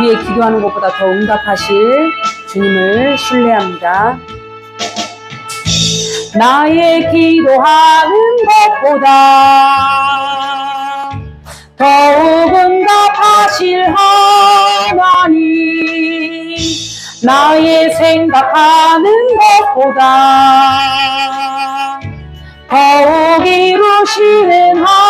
우리의 기도하는 것보다 더 응답하실 주님을 신뢰합니다. 나의 기도하는 것보다 더욱 응답하실 하나님 나의 생각하는 것보다 더욱 이루시는 하나님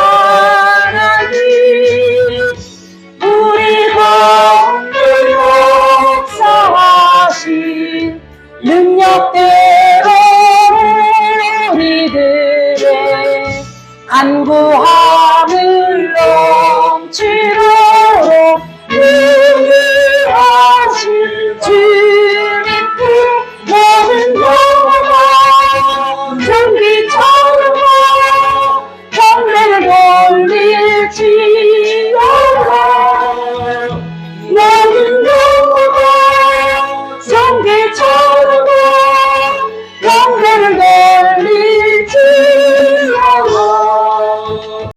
干不好。